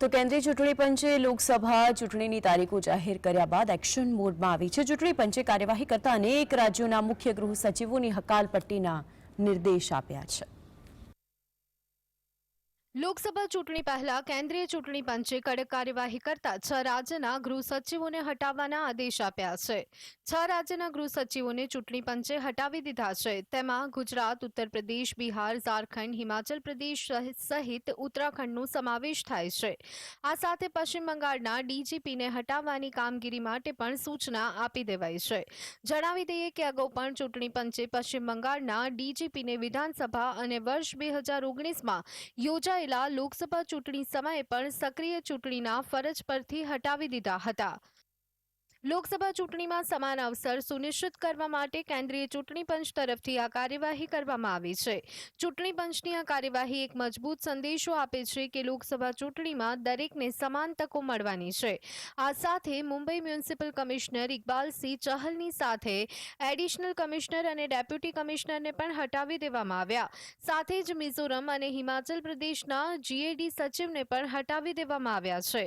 તો કેન્દ્રીય ચૂંટણી પંચે લોકસભા ચૂંટણીની તારીખો જાહેર કર્યા બાદ એક્શન મોડમાં આવી છે. ચૂંટણી પંચે કાર્યવાહી કરતા અનેક રાજ્યોના મુખ્ય ગૃહ સચિવોની હકાલપટ્ટીના નિર્દેશ આપ્યા છે. લોકસભા ચૂંટણી પહેલા કેન્દ્રીય ચૂંટણી પંચે કડક કાર્યવાહી કરતા છ રાજ્યના ગૃહ સચિવોને હટાવવાના આદેશ આપ્યા છે. છ રાજ્યના ગૃહ સચિવોને ચૂંટણી પંચે હટાવી દીધા છે. તેમાં ગુજરાત ઉત્તર પ્રદેશ બિહાર, ઝારખંડ, હિમાચલ પ્રદેશ સહિત- ઉત્તરાખંડનો સમાવેશ થાય છે. આ સાથે પશ્ચિમ બંગાળના ડીજીપીને હટાવવાની કામગીરી માટે પણ સૂચના આપી દેવાઈ છે. જણાવી દઈએ કે અગાઉ પણ ચૂંટણી પંચે પશ્ચિમ બંગાળના ડીજીપીને વિધાનસભા અને વર્ષ બે હજાર ઓગણીસમાં યોજાયેલા લોકસભા ચૂંટણી સમયે પણ સક્રિય ચૂંટણીના ફરજ પરથી હટાવી દીધા હતા. લોકસભા ચૂંટણીમાં સમાન અવસર સુનિશ્ચિત કરવા માટે કેન્દ્રીય ચૂંટણી પંચ તરફથી આ કાર્યવાહી કરવામાં આવી છે. ચૂંટણી પંચની આ કાર્યવાહી એક મજબૂત સંદેશો આપે છે કે લોકસભા ચૂંટણીમાં દરેકને સમાન તકો મળવાની છે. આ સાથે મુંબઈ મ્યુનિસિપલ કમિશનર ઇકબાલસિંહ ચહલની સાથે એડિશનલ કમિશનર અને ડેપ્યુટી કમિશનરને પણ હટાવી દેવામાં આવ્યા. સાથે જ મિઝોરમ અને હિમાચલ પ્રદેશના જીએડી સચિવને પણ હટાવી દેવામાં આવ્યા છે.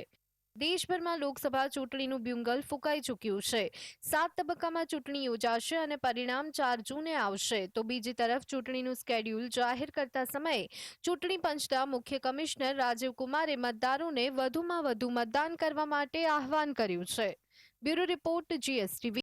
દેશભરમાં લોકસભા ચૂંટણીનું બ્યુંગલ ફૂંકાઈ ચૂક્યું છે. સાત તબક્કામાં ચૂંટણી યોજાશે અને પરિણામ ચાર જૂને આવશે. તો બીજી તરફ ચૂંટણીનું સ્કેડ્યુલ જાહેર કરતા સમયે ચૂંટણી પંચના મુખ્ય કમિશનર રાજીવ કુમારે મતદારોને વધુમાં વધુ મતદાન કરવા માટે આહવાન કર્યું છે. Bureau report, GSTV.